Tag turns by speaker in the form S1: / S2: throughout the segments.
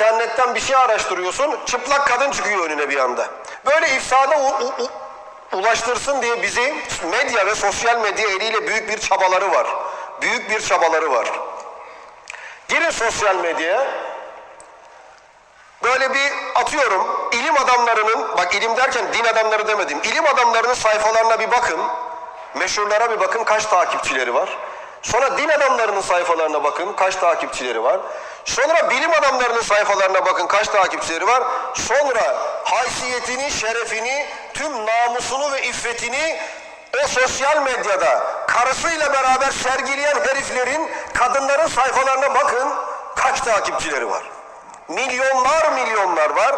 S1: İnternetten bir şey araştırıyorsun, çıplak kadın çıkıyor önüne bir anda. Böyle ifsada u- u- ulaştırsın diye bizi medya ve sosyal medya eliyle büyük bir çabaları var. Büyük bir çabaları var. Girin sosyal medyaya. Böyle bir atıyorum ilim adamlarının, bak ilim derken din adamları demedim. İlim adamlarının sayfalarına bir bakın. Meşhurlara bir bakın kaç takipçileri var. Sonra din adamlarının sayfalarına bakın kaç takipçileri var. Sonra bilim adamlarının sayfalarına bakın kaç takipçileri var. Sonra haysiyetini, şerefini, tüm namusunu ve iffetini o sosyal medyada karısıyla beraber sergileyen heriflerin, kadınların sayfalarına bakın kaç takipçileri var. Milyonlar milyonlar var.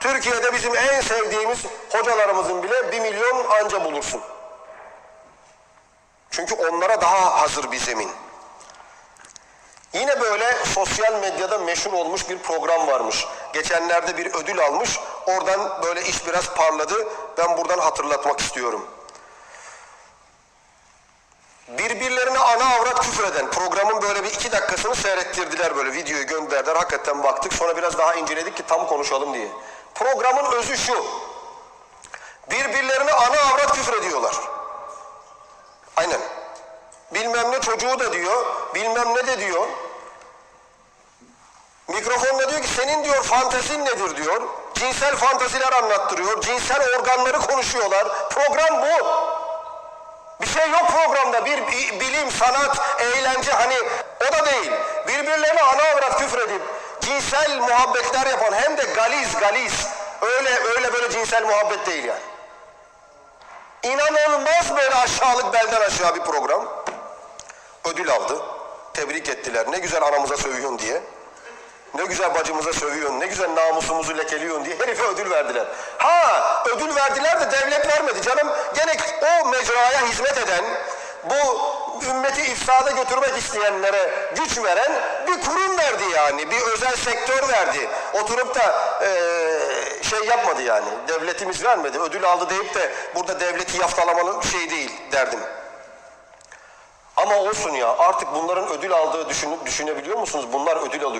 S1: Türkiye'de bizim en sevdiğimiz hocalarımızın bile bir milyon anca bulursun. Çünkü onlara daha hazır bir zemin. Yine böyle sosyal medyada meşhur olmuş bir program varmış. Geçenlerde bir ödül almış. Oradan böyle iş biraz parladı. Ben buradan hatırlatmak istiyorum. Birbirlerine ana avrat küfreden programın böyle bir iki dakikasını seyrettirdiler böyle videoyu gönderdiler. Hakikaten baktık sonra biraz daha inceledik ki tam konuşalım diye. Programın özü şu. Birbirlerine ana avrat küfrediyorlar. Aynen. Bilmem ne çocuğu da diyor, bilmem ne de diyor. Mikrofonla diyor ki senin diyor fantezin nedir diyor. Cinsel fantaziler anlattırıyor. Cinsel organları konuşuyorlar. Program bu. Bir şey yok programda. Bir bi- bilim, sanat, eğlence hani o da değil. Birbirlerine ana avrat küfredip cinsel muhabbetler yapan hem de galiz galiz. Öyle öyle böyle cinsel muhabbet değil yani. İnanılmaz böyle aşağılık belden aşağı bir program. Ödül aldı. Tebrik ettiler. Ne güzel anamıza sövüyorsun diye. Ne güzel bacımıza sövüyorsun, ne güzel namusumuzu lekeliyorsun diye herife ödül verdiler. Ha ödül verdiler de devlet vermedi canım. Gene o mecraya hizmet eden, bu ümmeti ifsada götürmek isteyenlere güç veren bir kurum verdi yani. Bir özel sektör verdi. Oturup da eee, şey yapmadı yani. Devletimiz vermedi. Ödül aldı deyip de burada devleti yaftalamalı şey değil derdim. Ama olsun ya artık bunların ödül aldığı düşün, düşünebiliyor musunuz? Bunlar ödül alıyor.